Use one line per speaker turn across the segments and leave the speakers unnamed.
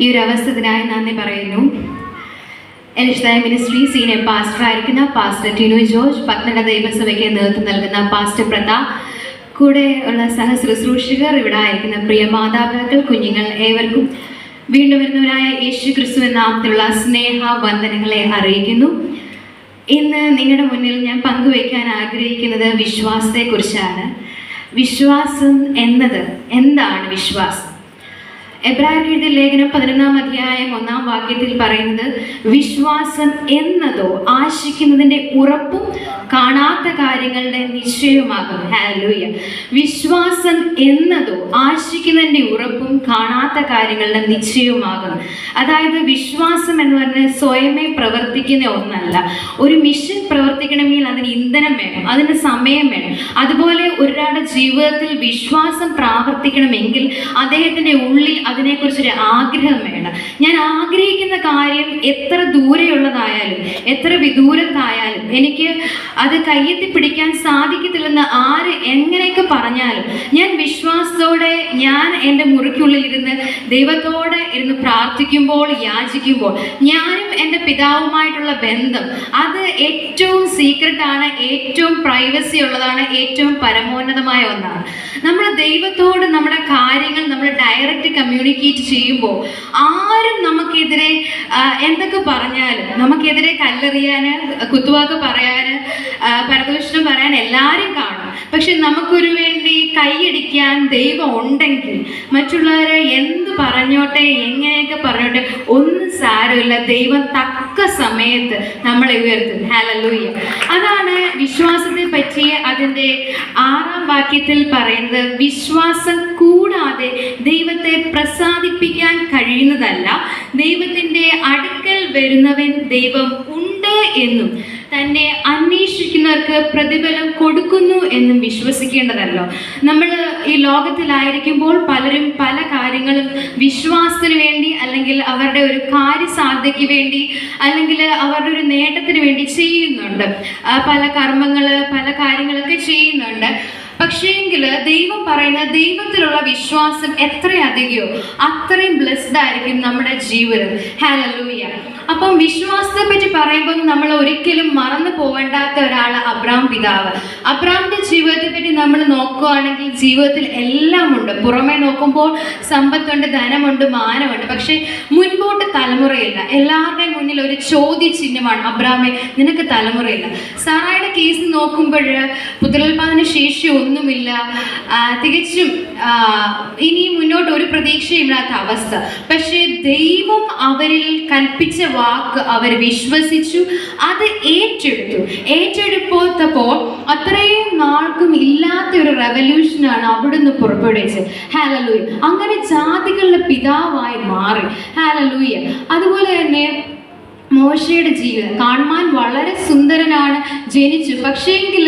ഈ ഒരു അവസരത്തിനായി നന്ദി പറയുന്നു. എനിഷ്തായ മിനിസ്ട്രി സീനിയർ പാസ്റ്റർ ആയിരിക്കുന്ന പാസ്റ്റർ ടിനു ജോർജ് പത്മന ദൈവസഭയ്ക്ക് നേതൃത്വം നൽകുന്ന പാസ്റ്റർ പ്രതാപ് കൂടെ ഉള്ള സഹശുശ്രൂഷകർ ഇവിടെ ആയിരിക്കുന്ന പ്രിയ മാതാപിതാക്കൾ കുഞ്ഞുങ്ങൾ ഏവർക്കും വീണ്ടും വരുന്നവരായ യേശു ക്രിസ്തു നാമത്തിലുള്ള സ്നേഹ വന്ദനങ്ങളെ അറിയിക്കുന്നു. ഇന്ന് നിങ്ങളുടെ മുന്നിൽ ഞാൻ പങ്കുവയ്ക്കാൻ ആഗ്രഹിക്കുന്നത് വിശ്വാസത്തെക്കുറിച്ചാണ്. വിശ്വാസം എന്നത് എന്താണ് വിശ്വാസം? എബ്രാഹിം എഴുതിയ ലേഖനം പതിനൊന്നാം അധ്യായം ഒന്നാം വാക്യത്തിൽ പറയുന്നത് വിശ്വാസം എന്നതോ ആശിക്കുന്നതിന്റെ ഉറപ്പും കാണാത്ത കാര്യങ്ങളുടെ നിശ്ചയമാകും ഹാലൂയ വിശ്വാസം എന്നതോ ആശിക്കുന്നതിന്റെ ഉറപ്പും കാണാത്ത കാര്യങ്ങളുടെ നിശ്ചയമാകും അതായത് വിശ്വാസം എന്ന് പറഞ്ഞാൽ സ്വയമേ പ്രവർത്തിക്കുന്ന ഒന്നല്ല. ഒരു മിഷൻ പ്രവർത്തിക്കണമെങ്കിൽ അതിന് ഇന്ധനം വേണം അതിന് സമയം വേണം. അതുപോലെ ഒരാളുടെ ജീവിതത്തിൽ വിശ്വാസം പ്രാവർത്തിക്കണമെങ്കിൽ അദ്ദേഹത്തിന്റെ ഉള്ളിൽ അതിനെക്കുറിച്ചൊരു ആഗ്രഹം വേണം. ഞാൻ ആഗ്രഹിക്കുന്ന കാര്യം എത്ര ദൂരെയുള്ളതായാലും എത്ര വിദൂരത്തായാലും എനിക്ക് അത് കയ്യെത്തി പിടിക്കാൻ സാധിക്കത്തില്ലെന്ന് ആര് എങ്ങനെയൊക്കെ പറഞ്ഞാലും ഞാൻ വിശ്വാസത്തോടെ ഞാൻ എന്റെ മുറിക്കുള്ളിൽ ഇരുന്ന് ദൈവത്തോടെ ഇരുന്ന് പ്രാർത്ഥിക്കുമ്പോൾ യാചിക്കുമ്പോൾ ഞാനും എന്റെ പിതാവുമായിട്ടുള്ള ബന്ധം അത് ഏറ്റവും സീക്രട്ടാണ് ഏറ്റവും പ്രൈവസി ഉള്ളതാണ് ഏറ്റവും പരമോന്നതമായ ഒന്നാണ്. നമ്മൾ ദൈവത്തോട് നമ്മുടെ കാര്യങ്ങൾ നമ്മൾ ഡയറക്റ്റ് കമ്മ്യൂണിക്കേറ്റ് ചെയ്യുമ്പോൾ ആരും നമുക്കെതിരെ എന്തൊക്കെ പറഞ്ഞാലും നമുക്കെതിരെ കല്ലെറിയാൻ കുത്തുവാക്ക് പറയാൻ പരദൂഷണം പറയാൻ എല്ലാവരും കാണും. പക്ഷെ നമുക്കൊരു വേണ്ടി കൈയടിക്കാൻ ദൈവം ഉണ്ടെങ്കിൽ മറ്റുള്ളവരെ എന്ത് പറഞ്ഞോട്ടെ എങ്ങനെയൊക്കെ പറഞ്ഞോട്ടെ ഒന്നും സാരമില്ല. ദൈവം തക്ക സമയത്ത് നമ്മളെ ഉയർത്തും. ഹാലല്ലൂയ അതാണ് വിശ്വാസത്തെ പറ്റി അതിന്റെ ആറാം വാക്യത്തിൽ പറയുന്നത്. വിശ്വാസം കൂടാതെ ദൈവത്തെ പ്രസാദിപ്പിക്കാൻ കഴിയുന്നതല്ല. ദൈവത്തിന്റെ അടുക്കൽ വരുന്നവൻ ദൈവം ഉണ്ട് എന്നും. തന്നെ അന്വേഷിക്കുന്നവർക്ക് പ്രതിഫലം കൊടുക്കുന്നു എന്നും വിശ്വസിക്കേണ്ടതല്ലോ. നമ്മൾ ഈ ലോകത്തിലായിരിക്കുമ്പോൾ പലരും പല കാര്യങ്ങളും വിശ്വാസത്തിന് വേണ്ടി അല്ലെങ്കിൽ അവരുടെ ഒരു കാര്യസാധ്യതയ്ക്ക് വേണ്ടി അല്ലെങ്കിൽ അവരുടെ ഒരു നേട്ടത്തിന് വേണ്ടി ചെയ്യുന്നുണ്ട്. പല കർമ്മങ്ങൾ പല കാര്യങ്ങളൊക്കെ ചെയ്യുന്നുണ്ട്. പക്ഷേങ്കിൽ ദൈവം പറയുന്ന ദൈവത്തിലുള്ള വിശ്വാസം എത്രയധികയോ അത്രയും ബ്ലെസ്ഡ് ആയിരിക്കും നമ്മുടെ ജീവിതം. ഹാലലൂയ അപ്പം വിശ്വാസത്തെ പറ്റി പറയുമ്പോൾ നമ്മൾ ഒരിക്കലും മറന്നു പോകണ്ടാത്ത ഒരാൾ അബ്രാം പിതാവ്. അബ്രാമിന്റെ ജീവിതത്തെ പറ്റി നമ്മൾ നോക്കുകയാണെങ്കിൽ ജീവിതത്തിൽ എല്ലാം ഉണ്ട്. പുറമെ നോക്കുമ്പോൾ സമ്പത്തുണ്ട് ധനമുണ്ട് മാനമുണ്ട്. പക്ഷെ മുൻപോട്ട് തലമുറയില്ല. എല്ലാവരുടെയും മുന്നിൽ ഒരു ചോദ്യചിഹ്നമാണ് അബ്രാമെ നിനക്ക് തലമുറയില്ല. സാറായുടെ കേസ് നോക്കുമ്പോൾ പുത്രൽപാദന ശേഷി ഒന്നുമില്ല. തികച്ചും ഇനി മുന്നോട്ട് ഒരു പ്രതീക്ഷയില്ലാത്ത അവസ്ഥ. പക്ഷേ ദൈവം അവരിൽ കൽപ്പിച്ച വാക്ക് അവർ വിശ്വസിച്ചു അത് ഏറ്റെടുത്തു. ഏറ്റെടുപ്പോ അത്രയും നാൾക്കും ഇല്ലാത്ത ഒരു റെവല്യൂഷനാണ് അവിടുന്ന് പുറപ്പെടുവിച്ചത്. ഹാലലൂയ അങ്ങനെ ജാതികളുടെ പിതാവായി മാറി. ഹാലലൂയ അതുപോലെ തന്നെ മോശയുടെ ജീവിതം. കാണുവാൻ വളരെ സുന്ദരനാണ് ജനിച്ചു. പക്ഷേങ്കിൽ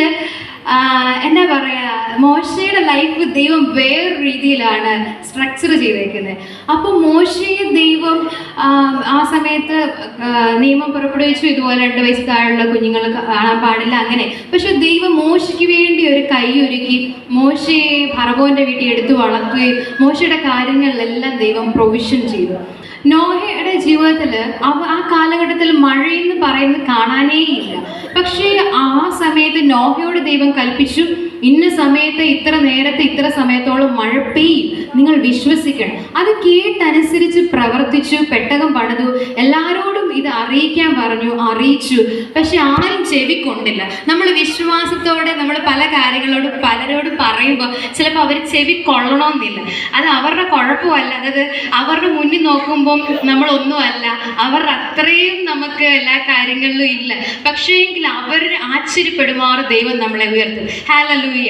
എന്താ പറയുക മോശയുടെ ലൈഫ് ദൈവം വേറെ രീതിയിലാണ് സ്ട്രക്ചർ ചെയ്തേക്കുന്നത് അപ്പോൾ മോശയെ ദൈവം ആ, സമയത്ത് നിയമം പുറപ്പെടുവിച്ചു. ഇതുപോലെ രണ്ട് വയസ്സ് താഴെയുള്ള കുഞ്ഞുങ്ങൾ കാണാൻ പാടില്ല അങ്ങനെ. പക്ഷെ ദൈവം മോശയ്ക്ക് വേണ്ടി ഒരു കൈ ഒരുക്കി മോശയെ ഭർഗോന്റെ വീട്ടിൽ എടുത്തു വളർത്തുകയും മോശയുടെ കാര്യങ്ങളിലെല്ലാം ദൈവം പ്രൊവിഷൻ ചെയ്തു. നോഹയുടെ ജീവിതത്തിൽ അവ ആ കാലഘട്ടത്തിൽ മഴയെന്ന് പറയുന്നത് കാണാനേ ഇല്ല. പക്ഷേ സമയത്ത് നോഹയോട് ദൈവം കൽപ്പിച്ചു ഇന്ന സമയത്ത് ഇത്ര നേരത്തെ ഇത്ര സമയത്തോളം മഴ പെയ്യും. നിങ്ങൾ വിശ്വസിക്കണം. അത് കേട്ടനുസരിച്ച് പ്രവർത്തിച്ചു പെട്ടകം പണിതു. എല്ലാവരോടും ഇത് അറിയിക്കാൻ പറഞ്ഞു അറിയിച്ചു. പക്ഷെ ആരും ചെവിക്കൊണ്ടില്ല നമ്മൾ വിശ്വാസത്തോടെ നമ്മൾ പല കാര്യങ്ങളോട് പലരോട് പറയുമ്പോൾ ചിലപ്പോൾ അവർ ചെവി കൊള്ളണമെന്നില്ല. അത് അവരുടെ കുഴപ്പമല്ല. അതായത് അവരുടെ മുന്നിൽ നോക്കുമ്പം നമ്മളൊന്നുമല്ല. അവർ അത്രയും നമുക്ക് എല്ലാ കാര്യങ്ങളിലും ഇല്ല. പക്ഷേ പക്ഷേങ്കിൽ അവർ ആശ്ചര്യപ്പെടുമാറ് ദൈവം നമ്മളെ ഉയർത്തും. ഹാലലൂയ